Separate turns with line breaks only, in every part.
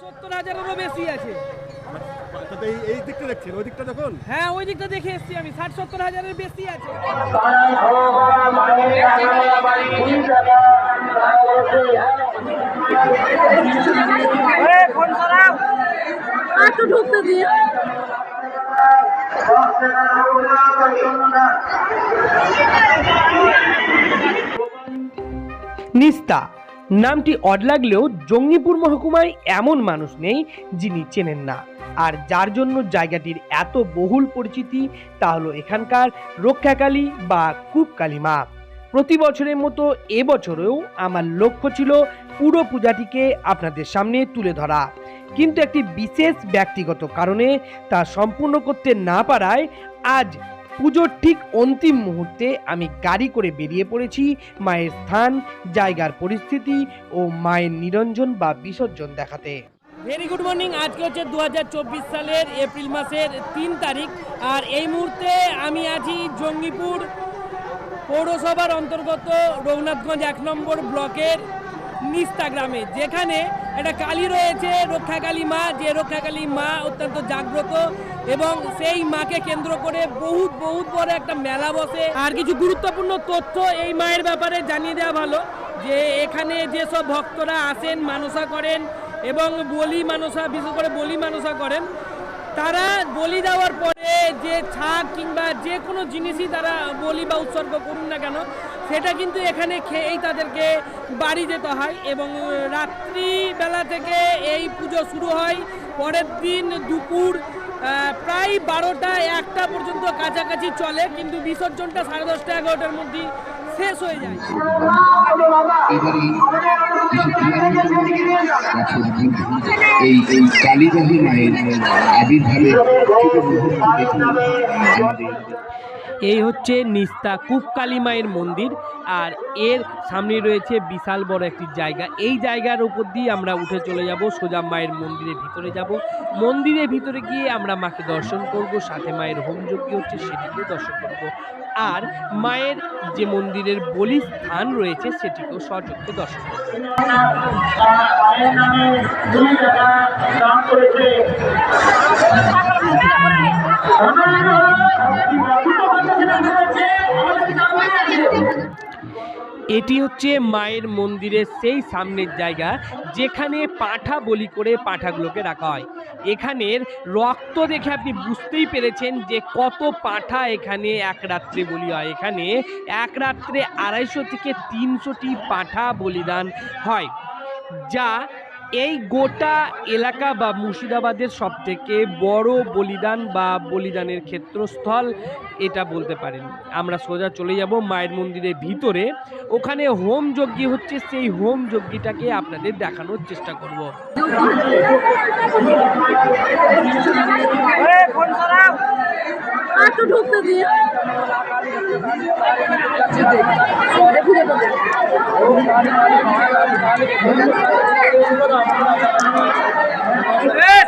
সত্তর হাজারেরও বেশি আছে।
এই এই দিকটা দেখছেন ওই দিকটা দেখুন।
হ্যাঁ ওই দিকটা দেখে এসছি আমি ষাট সত্তর হাজারের বেশি আছে।
ঢুকতে
নিস্তা নামটি অড লাগলেও জঙ্গিপুর মহকুমায় এমন মানুষ নেই যিনি চেনেন না। আর যার জন্য জায়গাটির এত বহুল পরিচিতি তা হলো এখানকার রক্ষাকালী বা কূপকালী মা প্রতি বছরের মতো এবছরেও আমার লক্ষ্য ছিল পুরো পূজাটিকে আপনাদের সামনে তুলে ধরা। কিন্তু একটি বিশেষ ব্যক্তিগত কারণে তা সম্পূর্ণ করতে না পারায় আজ পুজোর ঠিক অন্তিম মুহূর্তে আমি গাড়ি করে বেরিয়ে পড়েছি, মায়ের স্থান, জায়গার পরিস্থিতি ও মায়ের নিরঞ্জন বা বিসর্জন দেখাতে।
ভেরি গুড মর্নিং আজকে হচ্ছে দু হাজার চব্বিশ সালের এপ্রিল মাসের তিন তারিখ, আর এই মুহূর্তে আমি আছি জঙ্গিপুর পৌরসভার অন্তর্গত রঘুনাথগঞ্জ এক নম্বর ব্লকের নিস্তা গ্রামে যেখানে একটা কালী রয়েছে, রক্ষাকালী মা, যে রক্ষাকালী মা অত্যন্ত জাগ্রত এবং সেই মাকে কেন্দ্র করে বহুত বহুত বড় একটা মেলা বসে। আর কিছু গুরুত্বপূর্ণ তথ্য এই মায়ের ব্যাপারে জানিয়ে দেওয়া ভালো, যে এখানে যেসব ভক্তরা আসেন, মানসা করেন এবং বলি মানসা, বিশেষ করে বলি মানসা করেন তারা বলি দেওয়ার পরে যে ছাগ কিংবা যে কোনো জিনিসই তারা বলি বা উৎসর্গ করুন না কেন, সেটা কিন্তু এখানে খেয়েই তাদেরকে বাড়ি যেতে হয় এবং রাত্রিবেলা থেকে এই পুজো শুরু হয়। পরের দিন দুপুর প্রায় বারোটা একটা পর্যন্ত কাছাকাছি চলে, কিন্তু বিসর্জনটা সাড়ে দশটা এগারোটার মধ্যেই শেষ হয়ে যায়।
এই এই কালীবাহী মায়ের আবির্ভাবে
এই হচ্ছে নিস্তা কূপকালী মায়ের মন্দির, আর এর সামনে রয়েছে বিশাল বড় একটি জায়গা। এই জায়গার উপর দিয়ে আমরা উঠে চলে যাব, সোজা মায়ের মন্দিরের ভিতরে যাব। মন্দিরের ভিতরে গিয়ে আমরা মাকে দর্শন করব, সাথে মায়ের হোম যজ্ঞ হচ্ছে সেটিকেও দর্শন করব। আর মায়ের যে মন্দিরের বলি স্থান রয়েছে সেটিকেও সচক্ষে দর্শন করব। এটি হচ্ছে মায়ের মন্দিরের সেই সামনের জায়গা, যেখানে পাঁঠা বলি করে পাঁঠাগুলোকে রাখা হয়। এখানের রক্ত দেখে আপনি বুঝতেই পেরেছেন যে কত পাঁঠা এখানে এক রাত্রে বলি হয়। এখানে এক রাত্রে আড়াইশো থেকে তিনশোটি পাঁঠা বলিদান হয়, যা এই গোটা এলাকা বা মুর্শিদাবাদের সব থেকে বড় বলিদান বা বলিদানের ক্ষেত্রস্থল এটা বলতে পারেন। আমরা সোজা চলে যাব মায়ের মন্দিরের ভিতরে। ওখানে হোম যজ্ঞ হচ্ছে সেই হোম যজ্ঞটাকে আপনাদের দেখানোর চেষ্টা করব।
ঢুকতে দিন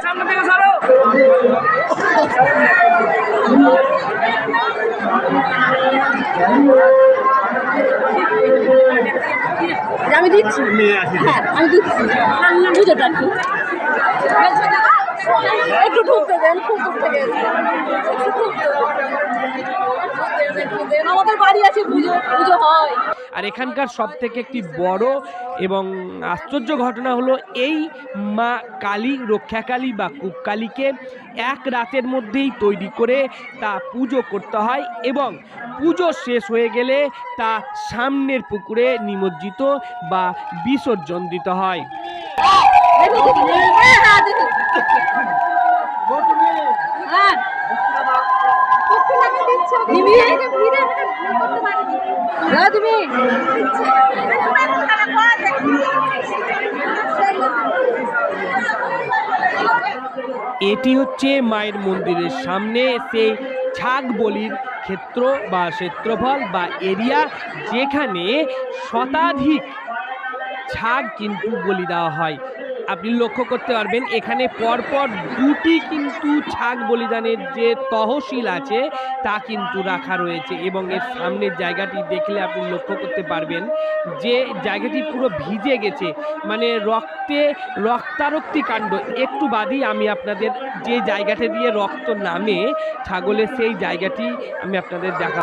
সামনে থেকে সরো।
আমি দিচ্ছি। হ্যাঁ আমি দিচ্ছি। পুজোটা একটু একটু ঢুকতে দেন খুব ঢুকতে দেন। একটু দেন। আমাদের বাড়ি আছে পুজো পুজো হয়।
আর এখানকার সব থেকে একটি বড় এবং আশ্চর্য ঘটনা হলো এই মা কালী রক্ষাকালী বা কূপকালীকে এক রাতের মধ্যেই তৈরি করে তা পুজো করতে হয় এবং পুজো শেষ হয়ে গেলে তা সামনের পুকুরে নিমজ্জিত বা বিসর্জন দিতে হয়।
দেখি দিবি
এটি হচ্ছে মায়ের মন্দিরের সামনে সেই ছাগ বলির ক্ষেত্র বা ক্ষেত্রফল বা এরিয়া যেখানে শতাধিক ছাগ কিন্তু বলি দেওয়া হয়।
আপনি লক্ষ্য করতে পারবেন, এখানে পরপর দুটি কিন্তু ছাগ বলিদানের যে তহসিল আছে, তা কিন্তু রাখা রয়েছে এবং এর সামনের জায়গাটি দেখলে আপনি লক্ষ্য করতে পারবেন যে জায়গাটি পুরো ভিজে গেছে। মানে রক্তে, রক্তারক্তি কাণ্ড, একটু বাদই আমি আপনাদের যে জায়গাটা দিয়ে রক্ত নামে ছাগলের সেই জায়গাটি আমি আপনাদের দেখা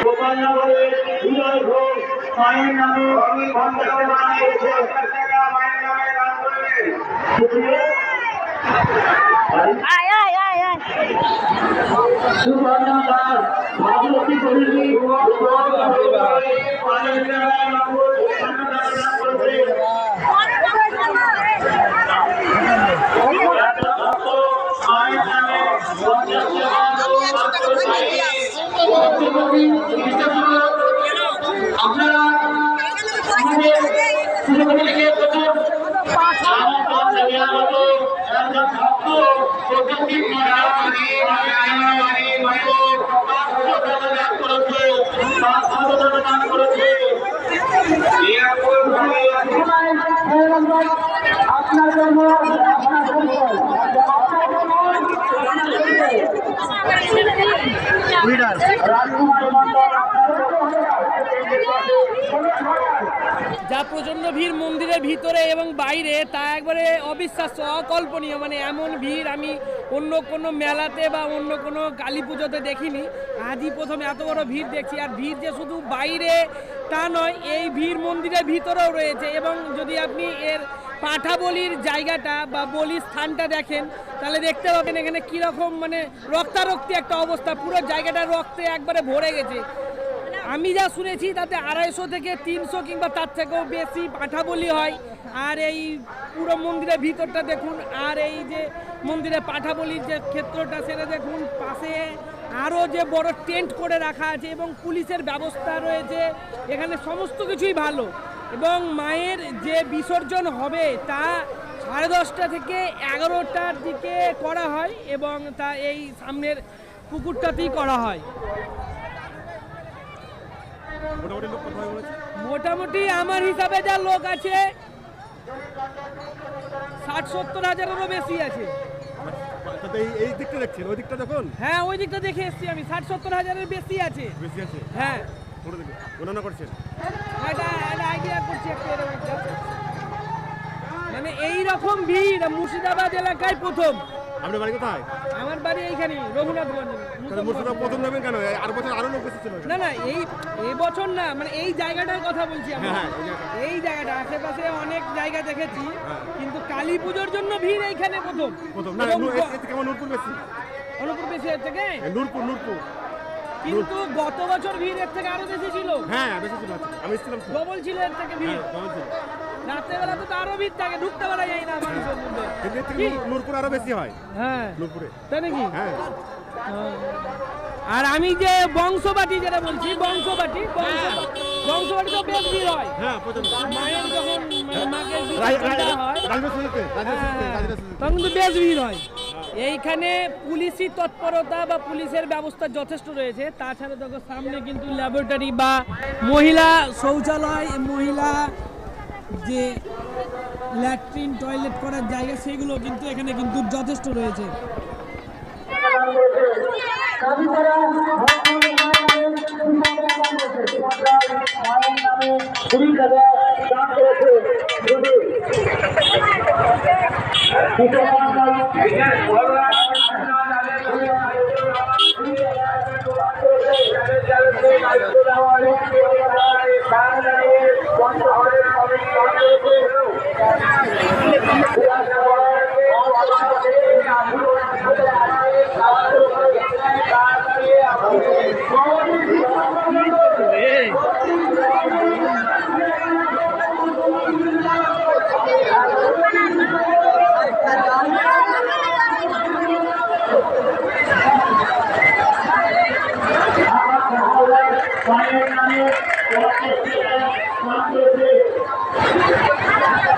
গোপালনগরে বিজয় ঘোষ মায়ের নামে পঞ্চাশ টাকা মায়ের নামে দান করেছে
আয় আয় আয় আয়।
সুবর্ণা দাস ভাগবতী করিলি আপনারা আমাদের শুরু থেকে লিখে প্রথম আপনার জন্য আপনার জন্য। রাজকুমার মন্ডল
যা প্রচণ্ড ভিড় মন্দিরের ভিতরে এবং বাইরে, তা একবারে অবিশ্বাস্য, অকল্পনীয়। মানে এমন ভিড় আমি অন্য কোনো মেলাতে বা অন্য কোনো কালী পুজোতে দেখিনি। আজই প্রথম এত বড় ভিড় দেখছি। আর ভিড় যে শুধু বাইরে তা নয়, এই ভিড় মন্দিরের ভিতরেও রয়েছে। এবং যদি আপনি এর পাঠা বলির জায়গাটা বা বলির স্থানটা দেখেন, তাহলে দেখতে পাবেন এখানে কীরকম মানে রক্তারক্তি একটা অবস্থা। পুরো জায়গাটা রক্তে একবারে ভরে গেছে। আমি যা শুনেছি, তাতে আড়াইশো থেকে তিনশো কিংবা তার থেকেও বেশি পাঠা বলি হয়। আর এই পুরো মন্দিরের ভিতরটা দেখুন, আর এই যে মন্দিরে পাঠা বলির যে ক্ষেত্রটা, সেটা দেখুন, পাশে আরও যে বড় টেন্ট করে রাখা আছে এবং পুলিশের ব্যবস্থা রয়েছে, এখানে সমস্ত কিছুই ভালো। এবং মায়ের যে বিসর্জন হবে, তা সাড়ে দশটা থেকে এগারোটার দিকে করা হয় এবং তা এই সামনের পুকুরটাতেই করা হয়।
মোটামুটি লোক কথা বলেছে?
মোটামুটি আমার হিসাবে যা লোক আছে ষাট সত্তর হাজারেরও বেশি আছে।
এই এই দিকটা দেখছেন? ওই দিকটা দেখুন।
হ্যাঁ ওই দিকটা দেখে এসছি আমি। ষাট সত্তর হাজারের বেশি আছে।
বেশি আছে?
হ্যাঁ।
করছেন?
আইডিয়া করছি। মানে এই রকম ভিড় মুর্শিদাবাদ এলাকায় প্রথম।
আপনার বাড়ি কোথায়?
আমার বাড়ি এইখানে রঘুনাথগঞ্জ।
তাহলে মুর্শিদাবাদ প্রথম নেবেন কেন? আর বছর আরও লোক বেশি ছিল
না না এই এবছর না মানে এই জায়গাটার কথা বলছি আমি।
হ্যাঁ, এই জায়গাটা।
আশেপাশে অনেক জায়গা দেখেছি
হ্যাঁ।
কিন্তু কালী পুজোর জন্য ভিড় এইখানে প্রথম।
প্রথম। না আমার নূরপুর বেশি?
অনুপুর বেশি এর থেকে?
এই নূরপুর নূরপুর।
কিন্তু গত বছর ভিড় এর থেকে আরও বেশি ছিল।
হ্যাঁ বেশি ছিল। আমি ছিলাম
ডবল ছিল এর থেকে ভিড়।
হ্যাঁ কেমন ছিল।
রাত্রেবেলা তো আরও ভিড় থাকে ঢুকতে পারা যায় না মানুষের মধ্যে।
কিন্তু এর থেকে
কি?
নূরপুর আরও বেশি হয়
হ্যাঁ।
নূরপুরে।
তাই নাকি?
হ্যাঁ।
আর আমি যে বংশবাটি যেটা বলছি বংশবাটি বংশবাটি
তো বেশ ভিড় হয়।
হ্যাঁ
মায়ের যখন মানে মাকে হয়। তখন কিন্তু বেশ ভিড় হয়। এইখানে পুলিশি তৎপরতা বা পুলিশের ব্যবস্থা যথেষ্ট রয়েছে। তাছাড়া দেখো সামনে কিন্তু ল্যাবরেটরি বা মহিলা শৌচালয় মহিলা যে ল্যাট্রিন টয়লেট করার জায়গা সেগুলো কিন্তু এখানে কিন্তু যথেষ্ট রয়েছে।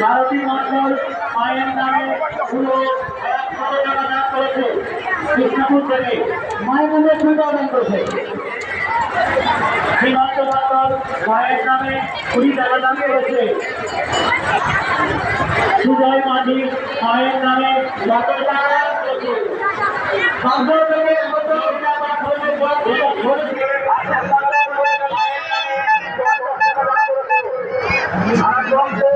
ভারতী মন্ডল মায়ের নামে পুরো টাকা করেছে কৃষ্ণপুর থেকে। মায়ের নামে দান করেছে। শ্রীমন্ত মন্ডল মায়ের নামে কুড়ি টাকা দান করেছে। সুজয় মাঝি মায়ের নামে যত টাকা দান করেছে। এবং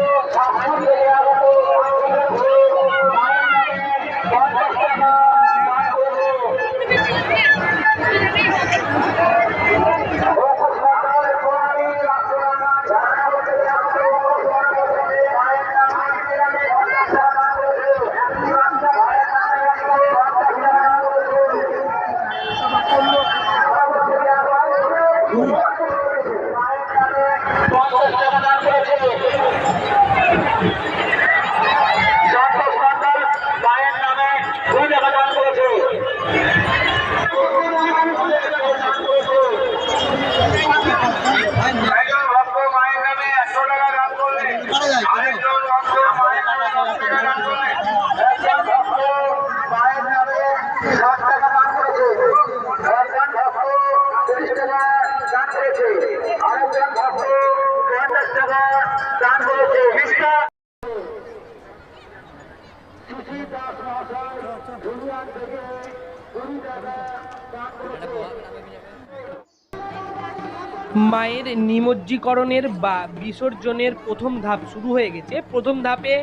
মায়ের
নিমজ্জীকরণের বা বিসর্জনের প্রথম ধাপ শুরু হয়ে গেছে। প্রথম ধাপে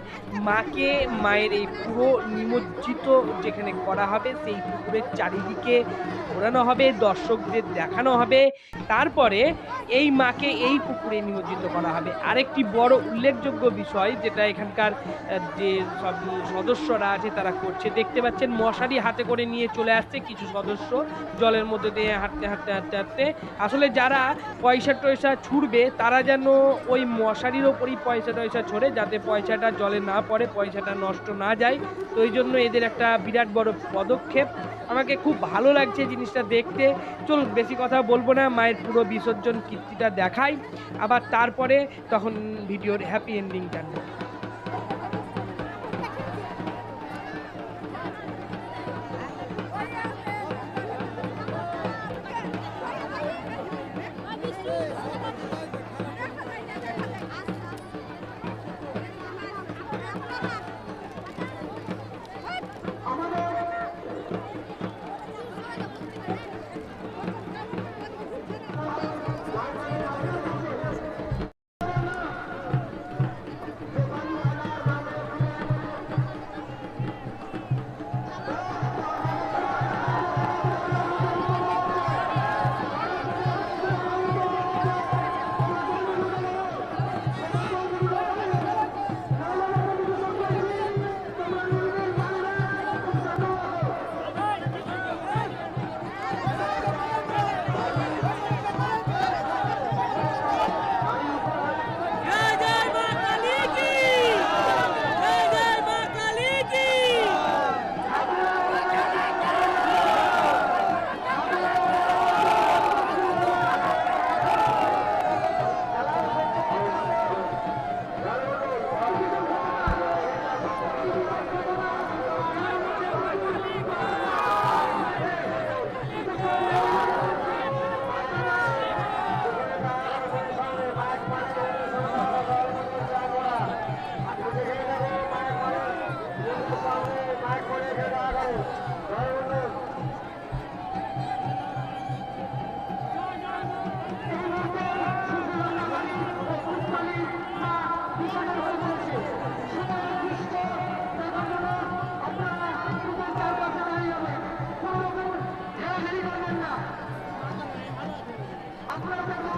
মাকে মায়ের এই পুরো নিমজ্জিত যেখানে করা হবে, সেই পুকুরের চারিদিকে ঘোরানো হবে, দর্শকদের দেখানো হবে। তারপরে এই মাকে এই পুকুরে নিমজ্জিত করা হবে। আরেকটি বড় উল্লেখযোগ্য বিষয় যেটা এখানকার যে সব সদস্যরা আছে তারা করছে, দেখতে পাচ্ছেন মশারি হাতে করে নিয়ে চলে আসছে কিছু সদস্য, জলের মধ্যে দিয়ে হাঁটতে হাঁটতে হাঁটতে হাঁটতে। আসলে যারা পয়সা টয়সা ছুড়বে, তারা যেন ওই মশারির ওপরই পয়সা টয়সা ছড়ে যাতে পয়সাটা জলে না পড়ে, পয়সাটা নষ্ট না যায়। তো ওই জন্য এদের একটা বিরাট বড় পদক্ষেপ। আমাকে খুব ভালো লাগছে জিনিসটা দেখতে। চল বেশি কথা বলব না, মায়ের পুরো বিসর্জন কীর্তিটা দেখাই। আবার তারপরে তখন ভিডিওর হ্যাপি এন্ডিংটা নেই
দাঁড়িয়ে